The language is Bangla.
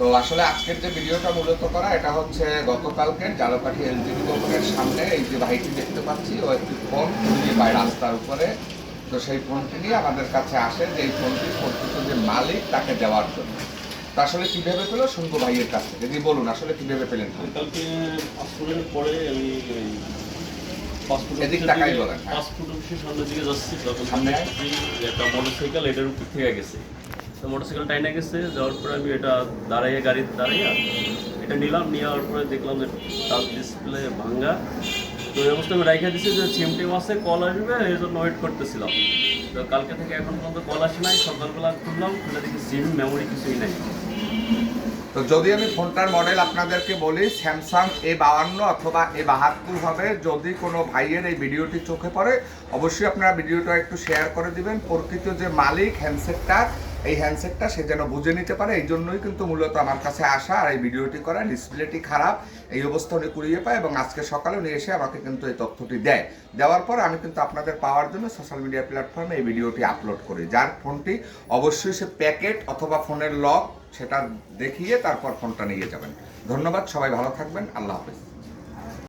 তো আসলে আজকের যে ভিডিওটা মূলত করা এটা হচ্ছে গতকালকে জালকাঠি এলজিবি কোম্পানির সামনে এই যে ভাইটি দেখতে পাচ্ছি ও একটি ফোন নিয়ে পায় রাস্তার উপরে। তো সেই ফোনটি নিয়ে আমাদের কাছে আসে যে এই ফোনটি প্রকৃত যে মালিক তাকে দেওয়ার জন্য। তো আসলে কীভাবে পেল শুনব ভাইয়ের কাছ থেকে? যদি বলুন আসলে কীভাবে পেলেন? ফোন কালকে পাসপোর্টের পরে আমি এদিক তাকাই বলেন। পাসপোর্ট অফিসের সামনের দিকে যাচ্ছি তখন সামনে? একটা মোটরসাইকেল এটার উপর থেকে গেছে। তো মোটরসাইকেল টাইনে গেছে, যাওয়ার পরে আমি এটা দাঁড়াইয়ে গাড়িতে দাঁড়াইয়া এটা নিলাম নিয়ে নেওয়ার পরে দেখলাম যে টাচ ডিসপ্লে ভাঙ্গা। তো এই অবস্থা আমি রাইখা দিচ্ছি যে সিম টিম আছে কল আসবে, এই জন্য ওয়েট করতেছিলাম। তো কালকে থেকে এখন পর্যন্ত কল আসে নাই, সকালবেলা খুললাম, খুলে দেখি সিম মেমোরি কিছুই নাই। তো যদি আমি ফোনটার মডেল আপনাদেরকে বলি স্যামসাং এ বাহান্ন অথবা এ বাহাত্তর হবে, যদি কোনো ভাইয়ের এই ভিডিওটি চোখে পড়ে, অবশ্যই আপনারা ভিডিওটা একটু শেয়ার করে দিবেন। প্রকৃত যে মালিক হ্যান্ডসেটটা এই হ্যান্ডসেটটা সে যেন বুঝে নিতে পারে, এই জন্যই কিন্তু মূলত আমার কাছে আসা আর এই ভিডিওটি করা। ডিসপ্লেটি খারাপ, এই অবস্থা উনি কুড়িয়ে পায় এবং আজকে সকালে উনি এসে আমাকে কিন্তু এই তথ্যটি দেয়। দেওয়ার পর আমি কিন্তু আপনাদের পাওয়ার জন্য সোশ্যাল মিডিয়া প্ল্যাটফর্মে এই ভিডিওটি আপলোড করি। যার ফোনটি অবশ্যই সে প্যাকেট অথবা ফোনের লক সেটা দেখিয়ে তারপর ফোনটা নিয়ে যাবেন। ধন্যবাদ, সবাই ভালো থাকবেন। আল্লাহ হাফেজ।